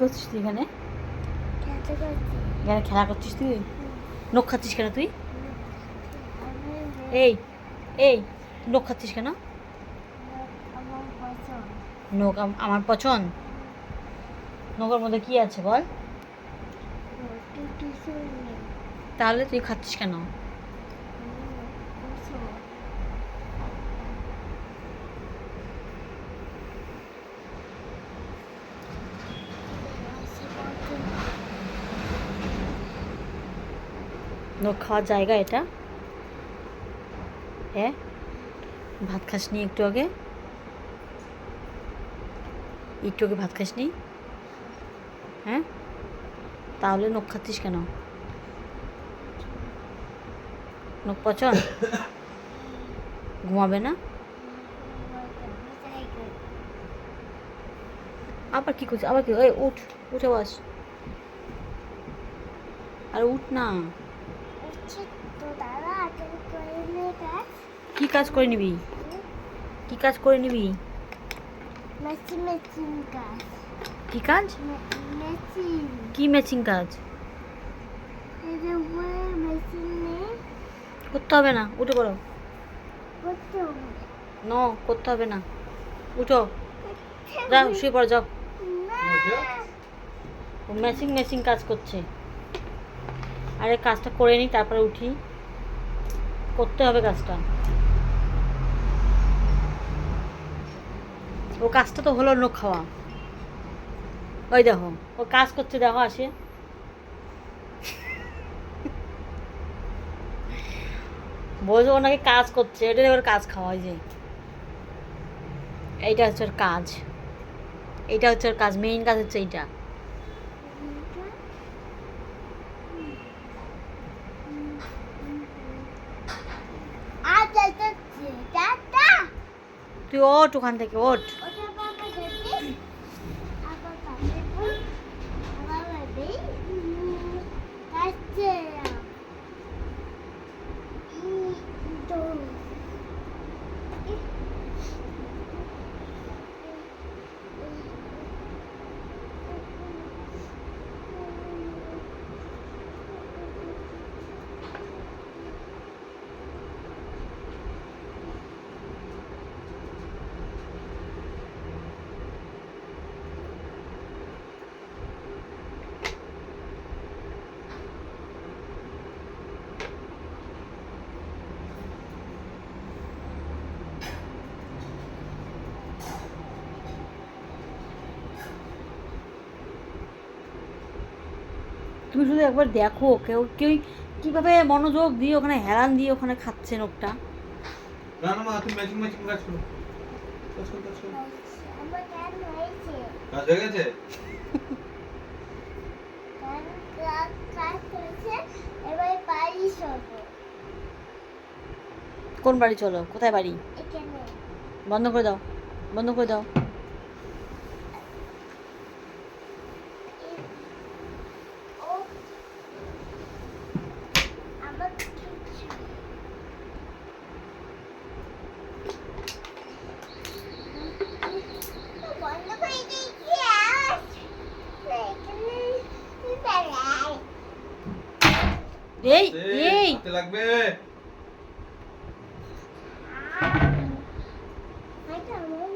করছিস তুই এখানে? এখানে খেলা করছিস তুই? নখ খাচ্ছিস কেন তুই? এই এই নখ খাচ্ছিস কেন? আমার পছন্দ। নখ আমার পছন্দ? নখের মধ্যে কি আছে বল? তাহলে তুই খাচ্ছিস কেন? নখ খাওয়ার জায়গা এটা। হ্যাঁ ভাত খাসনি একটু আগে। একটু আগে ভাত খাসনি হ্যাঁ? তাহলে নখ খাচ্ছিস কেন? নখ পছন্দ ঘুমাবে না? আবার কি করছিস? আবার কি? এই, উঠ, উঠে বস। আর উঠ না। কি কাজ করে নিবি? কি কাজ করে নিবি? কি কাজ? কি ম্যাচিং কাজ? করতে হবে না উঠে পড়ো। ন করতে হবে না। উঠো। যাও শুয়ে পড়ো যাও। ও ম্যাচিং ম্যাচিং কাজ করছে। আরে কাজটা করে নিই তারপরে উঠি। করতে হবে কাজটা। ও কাজটা তো হলো নখ খাওয়া। ওই দেখো, ও কাজ করছে, দেখো, আসে। বলছে ওনাকে কাজ করছে, এটা ওর কাজ খাওয়া যে। এইটা হচ্ছে ওর কাজ। এইটা হচ্ছে ওর কাজ মেইন কাজ হচ্ছে এইটা। তুই ওঠ ওখান থেকে ওঠ। তুমি শুধু একবার দেখো কেউ কেউ কীভাবে মনোযোগ দিয়ে ওখানে হেরান দিয়ে ওখানে খাচ্ছে নোকটা না না মা তুমি কাজ করো। কাজ করো কাজ করো। কাজ হয়ে গেছে? কোন বাড়ি চলো? কোথায় বাড়ি? বন্ধ করে দাও বন্ধ করে দাও। এই এই লাগবে? আইটা মন